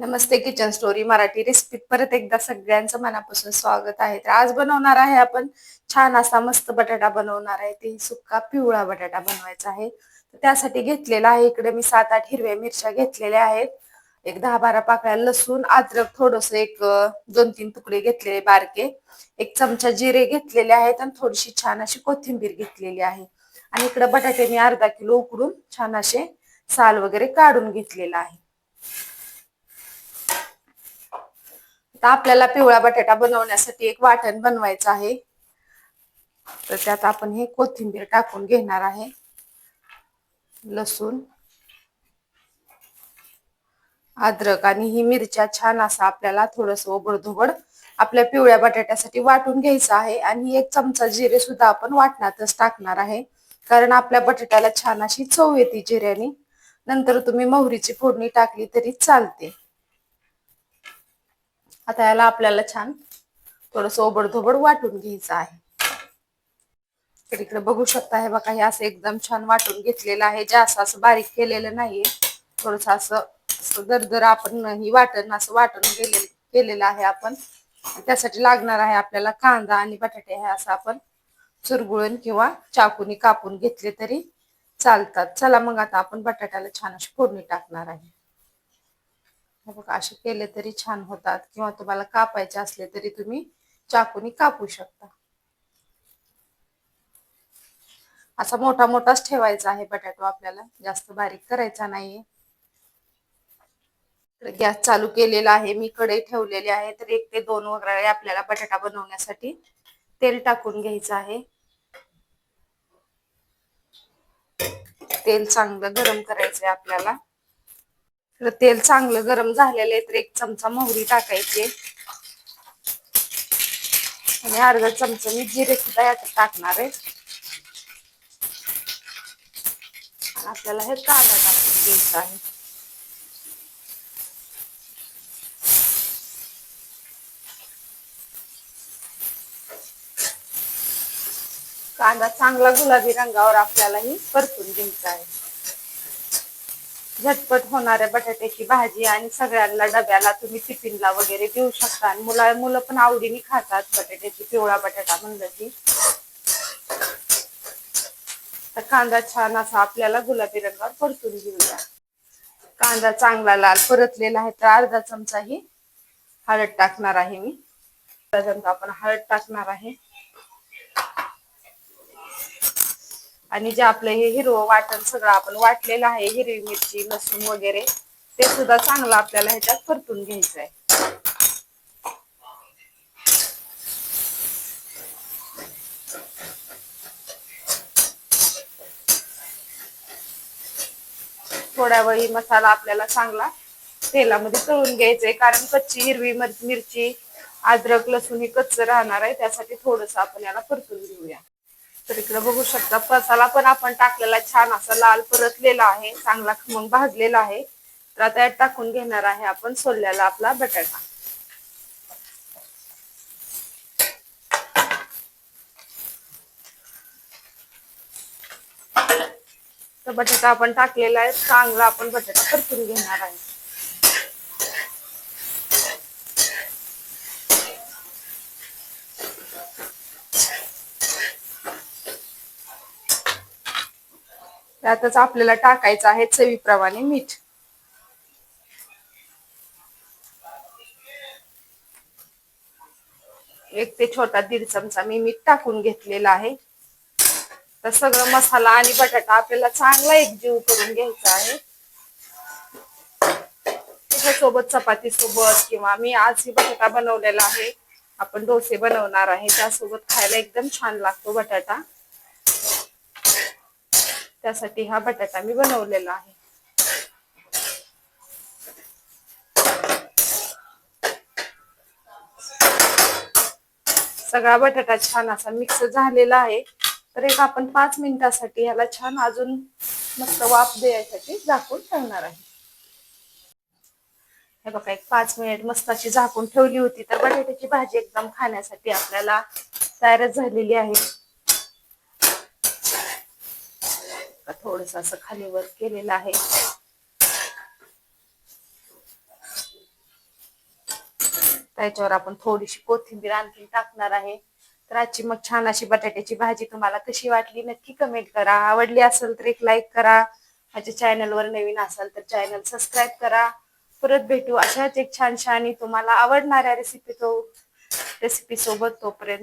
नमस्ते kitchen story Marathi रेसिपीत परत एकदा सगळ्यांचं मनापासून स्वागत आहे. तर आज बनवणार आहे आपण छान असा मस्त बटाटा बनवणार आहे. ते सुक्का पिवळा बटाटा बनवायचा आहे. तर त्यासाठी घेतलेला आहे इकडे मी सात आठ हिरव्या मिरच्या घेतलेल्या आहेत. एक दहा बारा पाकळ्या लसूण अद्रक थोडस एक दोन तीन तुकडे घेतलेले बारके. एक चमचा जिरे घेतलेले आहेत आणि थोडीशी छान अशी कोथिंबीर घेतलेली आहे. आणि इकडे बटाटे मी अर्धा किलो उकडून छान असे साल वगैरे काढून घेतलेला आहे. आता आपल्याला पिवळा बटाटा बनवण्यासाठी एक वाटण बनवायचं आहे. तर त्यात आपण हे कोथिंबीर टाकून घेणार आहे. लसूण अद्रक आणि ही मिरच्या छान असा आपल्याला थोडस ओबडधोबड आपल्या पिवळ्या बटाट्यासाठी वाटून घ्यायचं आहे. आणि एक चमचा जिरे सुद्धा आपण वाटणातच टाकणार आहे. कारण आपल्या बटाट्याला छान अशी चव येते जिऱ्याने. नंतर तुम्ही मोहरीची फोडणी टाकली तरी चालते. आता याला आपल्याला छान थोडस ओबडधोबड वाटून घ्यायचं आहे. तर इकडे बघू शकता हे बघा हे असं एकदम छान वाटून घेतलेलं आहे. जास्त असं बारीक केलेलं नाहीये. थोडस असं दरदर आपण ही वाटण असं वाटून केलेलं आहे आपण. त्यासाठी लागणार आहे आपल्याला कांदा आणि बटाटे हे असं आपण चुरगुळून किंवा चाकूनी कापून घेतले तरी चालतात. चला मग आता आपण बटाट्याला छान अशी फोडणी टाकणार आहे. हे बघा असे केले तरी छान होतात. किंवा तुम्हाला कापायचे असले तरी तुम्ही चाकूनी कापू शकता. असा मोठा मोठाच ठेवायचा आहे बटाटो आपल्याला. जास्त बारीक करायचा नाहीये. गॅस चालू केलेला आहे. मी कढई ठेवलेली आहे. तर एक ते दोन वगैरे आपल्याला बटाटा बनवण्यासाठी तेल टाकून घ्यायचं आहे. तेल चांगलं गरम करायचंय आपल्याला. तर तेल चांगलं गरम झालेलं आहे तर एक चमचा मोहरी टाकायची. आणि अर्धा चमचा मी जिरे सुद्धा यात टाकणार आहे. आपल्याला हे कांदा टाकून घ्यायचा आहे. कांदा चांगला गुलाबी रंगावर आपल्याला ही परतून घ्यायचा आहे. झटपट होणाऱ्या बटाट्याची भाजी आणि सगळ्यांना डब्याला तुम्ही टिफिनला वगैरे देऊ शकता. आणि मुला मुलं पण आवडीने खातात बटाट्याची पिवळा बटाटा म्हणलं की. तर कांदा छान असा आपल्याला गुलाबी रंगावर परतून घेऊया. कांदा चांगला लाल परतलेला आहे तर अर्धा चमचाही हळद टाकणार आहे मी. त्याच्यानंतर आपण हळद टाकणार आहे. आणि जे आपलं हे हिरवं वाटण सगळं आपण वाटलेलं आहे हिरवी मिरची लसूण वगैरे ते सुद्धा चांगलं आपल्याला ह्याच्यात परतून घ्यायचं आहे थोड्या वेळी मसाला आपल्याला चांगला तेलामध्ये तळून घ्यायचंय कारण कच्ची हिरवी मिरची अद्रक लसूण हे कच्च राहणार आहे त्यासाठी थोडस आपण याला परतून घेऊया. तर इकडे बघू शकता मसाला पण आपण टाकलेला छान असा लाल परतलेला आहे चांगला खमंग भाजलेला आहे. तर आता यात टाकून घेणार आहे आपण सोलल्याला आपला बटाटा. तर बटाटा आपण टाकलेला आहे. चांगला आपण बटाटा परतून घेणार आहे. त्यातच आपल्याला टाकायचं आहे चवीप्रमाणे मीठ. एक ते छोटा दीड चमचा मी मीठ टाकून घेतलेला आहे. तर सगळं मसाला आणि बटाटा आपल्याला चांगला एकजीव करून घ्यायचा आहे. त्याच्यासोबत चपाती सोबत किंवा मी आज ही बटाटा बनवलेला आहे. आपण डोसे बनवणार आहे. त्यासोबत खायला एकदम छान लागतो बटाटा. त्यासाठी हा बटाटा मी बनवलेला आहे. सगळा बटाटा छान असा मिक्स झालेला आहे. तर एक आपण पाच मिनिटासाठी ह्याला छान अजून मस्त वाफ द्यायसाठी झाकून ठेवणार आहे. हे बघा एक पाच मिनिट मस्त अशी झाकून ठेवली होती. तर बटाट्याची भाजी एकदम खाण्यासाठी आपल्याला तयारच झालेली आहे. थोडस असं खाली वर केलेलं आहे. त्याच्यावर आपण थोडीशी कोथिंबीर आणखी टाकणार आहे. तर आजची मग छान अशी बटाट्याची भाजी तुम्हाला कशी वाटली नक्की कमेंट करा. आवडली असेल तर एक लाईक करा. माझ्या चॅनलवर नवीन असाल तर चॅनल सबस्क्राईब करा. परत भेटू अशाच एक छान छान तुम्हाला आवडणाऱ्या रेसिपी तो रेसिपी सोबत तोपर्यंत